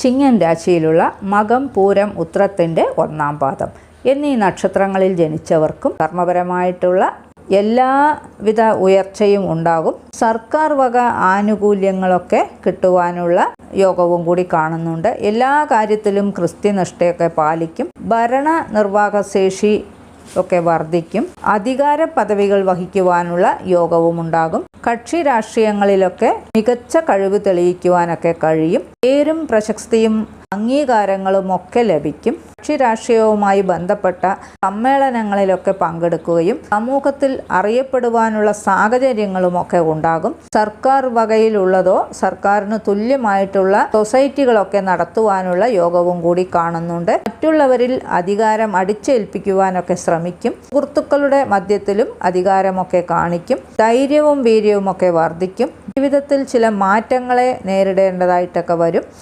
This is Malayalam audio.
ചിങ്ങൻ രാശിയിലുള്ള മകം പൂരം ഉത്രത്തിന്റെ ഒന്നാം പാദം. എന്നീ നക്ഷത്രങ്ങളിൽ ജനിച്ചവർക്കും കർമ്മപരമായിട്ടുള്ള എല്ലാവിധ ഉയർച്ചയും ഉണ്ടാകും. സർക്കാർ വക ആനുകൂല്യങ്ങളൊക്കെ കിട്ടുവാനുള്ള യോഗവും കൂടി കാണുന്നുണ്ട്. എല്ലാ കാര്യത്തിലും കൃത്യനിഷ്ഠയൊക്കെ പാലിക്കും. ഭരണ നിർവാഹക ശേഷി ഒക്കെ വർദ്ധിക്കും. അധികാര പദവികൾ വഹിക്കുവാനുള്ള യോഗവും ഉണ്ടാകും കക്ഷി രാഷ്ട്രീയങ്ങളിലൊക്കെ മികച്ച കഴിവ് തെളിയിക്കുവാനൊക്കെ കഴിയും. പേരും പ്രശസ്തിയും അംഗീകാരങ്ങളും ഒക്കെ ലഭിക്കും. കക്ഷി രാഷ്ട്രീയവുമായി ബന്ധപ്പെട്ട സമ്മേളനങ്ങളിലൊക്കെ പങ്കെടുക്കുകയും സമൂഹത്തിൽ അറിയപ്പെടുവാനുള്ള സാഹചര്യങ്ങളുമൊക്കെ ഉണ്ടാകും. സർക്കാർ വകയിലുള്ളതോ സർക്കാരിന് തുല്യമായിട്ടുള്ള സൊസൈറ്റികളൊക്കെ നടത്തുവാനുള്ള യോഗവും കൂടി കാണുന്നുണ്ട്. മറ്റുള്ളവരിൽ അധികാരം അടിച്ചേൽപ്പിക്കുവാനൊക്കെ ശ്രമിക്കും. സുഹൃത്തുക്കളുടെ മധ്യത്തിലും അധികാരമൊക്കെ കാണിക്കും. ധൈര്യവും വീര്യവും ഒക്കെ വർദ്ധിക്കും. ജീവിതത്തിൽ ചില മാറ്റങ്ങളെ നേരിടേണ്ടതായിട്ടൊക്കെ വരും.